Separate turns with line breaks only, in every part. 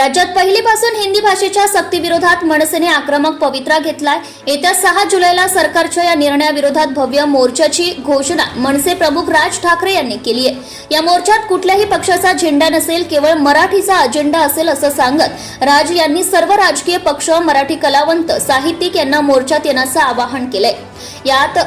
राज्यात पहिलीपासून हिंदी भाषेच्या सक्तीविरोधात मनसेने आक्रमक पवित्रा घेतलाय. येत्या सहा जुलैला सरकारच्या या निर्णयाविरोधात भव्य मोर्चाची घोषणा मनसे प्रमुख राज ठाकरे यांनी केली आहे. या मोर्चात कुठल्याही पक्षाचा झेंडा नसेल केवळ मराठीचा अजेंडा असेल असं सांगत राज यांनी सर्व राजकीय पक्ष मराठी कलावंत साहित्यिक यांना मोर्चात येण्याचं आवाहन केलंय. यात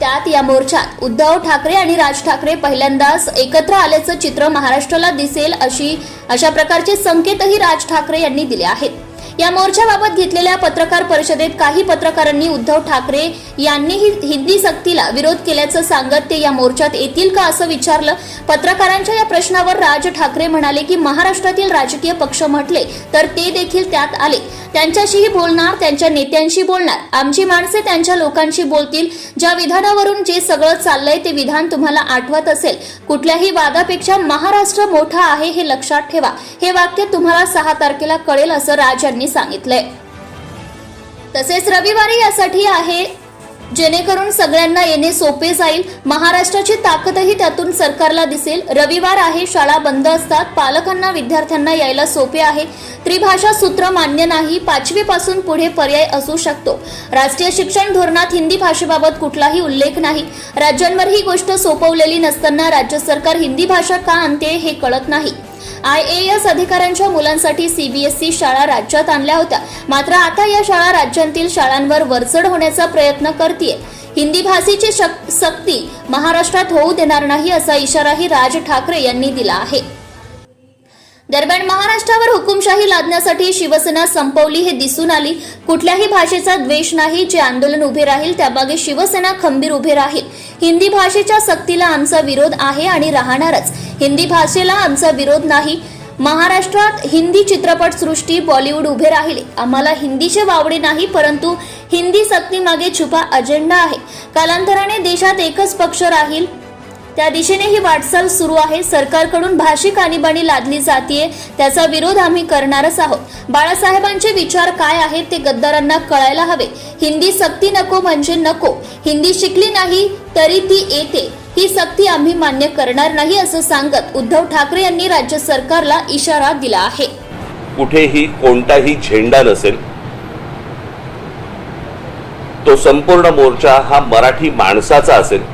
त्यात या मोर्चात उद्धव ठाकरे आणि राज ठाकरे पहिल्यांदाच एकत्र आल्याचं चित्र महाराष्ट्राला दिसेल अशी अशा प्रकारचे संकेतही राज ठाकरे यांनी दिले आहेत. या मोर्चाबाबत घेतलेल्या पत्रकार परिषदेत काही पत्रकारांनी उद्धव ठाकरे यांनीही हिंदी सक्तीला विरोध केल्याचं सांगत ते या मोर्चात येतील का असं विचारलं. पत्रकारांच्या या प्रश्नावर राज ठाकरे म्हणाले की महाराष्ट्रातील राजकीय पक्ष म्हटले तर ते देखील त्यात आले. त्यांच्याशीही बोलणार त्यांच्या नेत्यांशी बोलणार. आमची माणसे त्यांच्या लोकांशी बोलतील. ज्या विधानावरून जे सगळं चाललंय ते विधान तुम्हाला आठवत असेल. कुठल्याही वादापेक्षा महाराष्ट्र मोठा आहे हे लक्षात ठेवा. हे वाक्य तुम्हाला सहा तारखेला कळेल असं राज यांनी सांगितलंय. तसेच रविवारी यासाठी आहे जेणेकरून सगळ्यांना येणे सोपे जाईल. महाराष्ट्राची ताकदही त्यातून सरकारला दिसेल. रविवार आहे शाळा बंद असतात. पालकांना विद्यार्थ्यांना यायला सोपे आहे. त्रिभाषा सूत्र मान्य नाही. पाचवी पासून पुढे पर्याय असू शकतो. राष्ट्रीय शिक्षण धोरणात हिंदी भाषेबाबत कुठलाही उल्लेख नाही. राज्यांवर ही गोष्ट सोपवलेली नसताना राज्य सरकार हिंदी भाषा का आणते हे कळत नाही. आय ए एस अधिकाऱ्यांच्या मुलांसाठी सीबीएसई शाळा राज्यात आणल्या होत्या. मात्र आता या शाळा राज्यातील शाळांवर वरचढ होण्याचा प्रयत्न करते हिंदी भाषेची शक- सक्ती महाराष्ट्रात होऊ देणार नाही असा इशाराही राज ठाकरे यांनी दिला आहे. दरम्यान महाराष्ट्रावर हुकुमशाही लादण्यासाठी शिवसेना संपवली हे दिसून आली. कुठल्याही भाषेचा द्वेष नाही जे आंदोलन उभे राहील त्यामागे शिवसेना खंबीर उभे राहील. हिंदी भाषेच्या सक्तीला आमचा विरोध आहे आणि राहणारच. हिंदी भाषेला आमचा विरोध नाही. महाराष्ट्रात हिंदी चित्रपटसृष्टी बॉलिवूड उभे राहिले. आम्हाला हिंदीचे वावडे नाही परंतु हिंदी सक्तीमागे छुपा अजेंडा आहे. कालांतराने देशात एकच पक्ष राहील त्या दिशेने ही वाटचाल सुरू आहे. सरकारकडून भाषिक आणीबाणी लादली जातीये. त्याचा विरोध आम्ही करणारच आहोत. बाळासाहेबांचे विचार काय आहेत ते गद्दारांना कळायला हवे. हिंदी सक्ती नको म्हणजे नको. हिंदी शिकली नाही तरी ती येते. ही सक्ती आम्ही मान्य करणार नाही असं सांगत उद्धव ठाकरे यांनी राज्य सरकारला इशारा दिला आहे.
कुठेही कोणताही झेंडा नसेल. तो संपूर्ण मोर्चा हा मराठी माणसाचा असेल.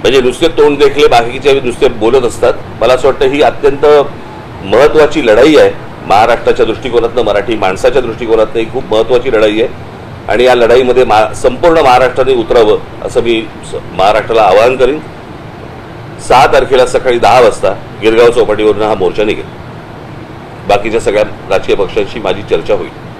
म्हणजे नुसते तोंड देखले बाकीचे नुसते बोलत असतात. मला असं वाटतं ही अत्यंत महत्त्वाची लढाई आहे. महाराष्ट्राच्या दृष्टिकोनातनं मराठी माणसाच्या दृष्टिकोनातनं ही खूप महत्त्वाची लढाई आहे. आणि या लढाईमध्ये मा संपूर्ण महाराष्ट्राने उतरावं असं मी स- महाराष्ट्राला आवाहन करीन. सहा तारखेला सकाळी दहा वाजता गिरगाव चौपाटीवरून हा मोर्चा निघेल. बाकीच्या सगळ्या राजकीय पक्षांशी माझी चर्चा होईल.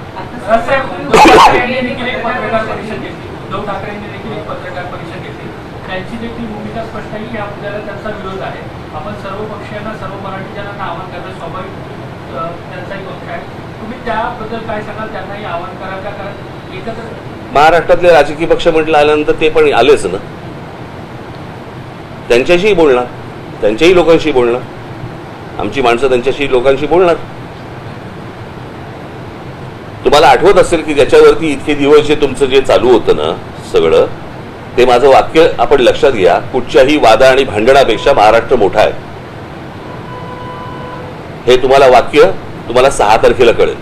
त्यांची देखील भूमिका स्पष्ट आहे की आपल्याला त्यांचा विरोध आहे. आपण सर्व पक्षांना सर्व मराठी जनांना आवाहन करणं स्वाभाविक त्यांचाही पक्ष आहे. तुम्ही त्याबद्दल काय सांगाल? त्यांनाही आवाहन करा का? कारण एकत्र
महाराष्ट्रातले राजकीय पक्ष म्हटलं आल्यानंतर ते पण आलेच ना. त्यांच्याशीही बोलणार. त्यांच्याही लोकांशी बोलणार. आमची माणसं त्यांच्याशी लोकांशी बोलणार. तुम्हाला आठवत असेल की ज्याच्यावरती इतके दिवस जे तुमचं जे चालू होतं ना सगळं ते माझं वाक्य आपण लक्षात घ्या. कुठच्याही वादा आणि भांडणापेक्षा महाराष्ट्र मोठा आहे. हे तुम्हाला वाक्य तुम्हाला सहा तारखेला कळेल.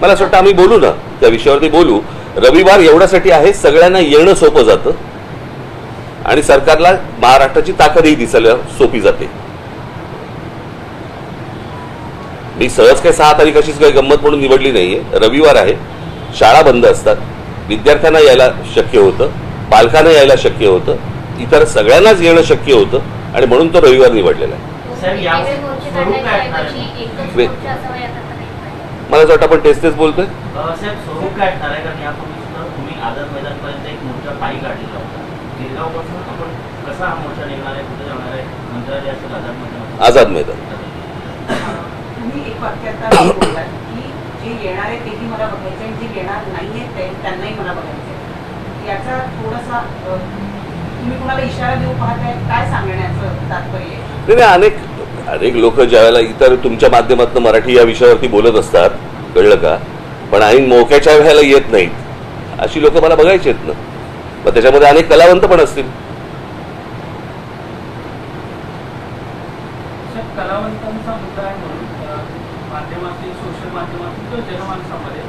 मला असं वाटतं आम्ही बोलू ना. त्या विषयावरती बोलू. रविवार एवढ्यासाठी आहे सगळ्यांना येणं सोपं जातं. आणि सरकारला महाराष्ट्राची ताकदही दिसायला सोपी जाते. मी सहज काही सहा तारीख अशीच काही गंमत म्हणून निवडली नाहीये. रविवार आहे. शाळा बंद असतात. विद्यार्थ्यांना यायला शक्य होतं. पालकांना यायला शक्य होतं. इतर सगळ्यांनाच येणं शक्य होतं आणि म्हणून तो रविवार निवडलेला आहे.
आहे?
मला असं वाटतं आपण तेच तेच बोलतोय.
आहे? आझाद मैदानपर्यंत एक मोर्चा पायी काढलेला होता. गिरगावपासून आपण कसा हा मोर्चा निघणार आहे? कुठे जाणार आहे? मंत्रालय असेल आझाद मैदान.
आझाद मैदान.
तुम्ही एक वाक्यात बोललात की जे येणार आहे तेही मला बघायचं आणि जे येणार नाहीये ते त्यांनाही मला बघायचं आहे. याचा थोडासा अ, तुम्ही कुणाला इशारा देऊ पाहताय? काय सांगण्याचं तात्पर्य आहे?
नाही नाही, अनेक अनेक लोक ज्यावेळेला इतर तुमच्या माध्यमातून मराठी या विषयावरती बोलत असतात कळलं का? पण ऐन मोक्याच्या वेळेला येत नाहीत. अशी लोक मला बघायची आहेत ना. मग त्याच्यामध्ये अनेक कलावंत पण असतील.
कलावंतांचा मुद्दा आहे म्हणून माध्यमातील सोशल माध्यमातील किंवा जनमानसामध्ये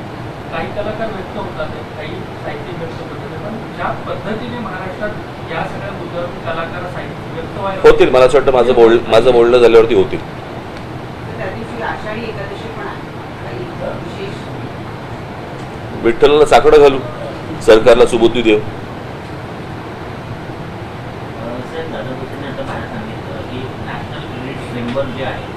काही कलाकार व्यक्त होतात काही साहित्य व्यक्त होतात पण ज्या पद्धतीने महाराष्ट्रात या सगळ्या मुद्द्यावर कलाकार साहित्य व्यक्त व्हायला
होतील मला असं वाटतं माझं बोल माझं बोलणं झाल्यावरती होतील. विठ्ठलाला साकडं घालू. सरकारला सुबुद्धी देऊ.
दादा भुसेंनी आता बाहेर सांगितलं की नॅशनल क्रेडिट फ्रेमवर्क जे आहे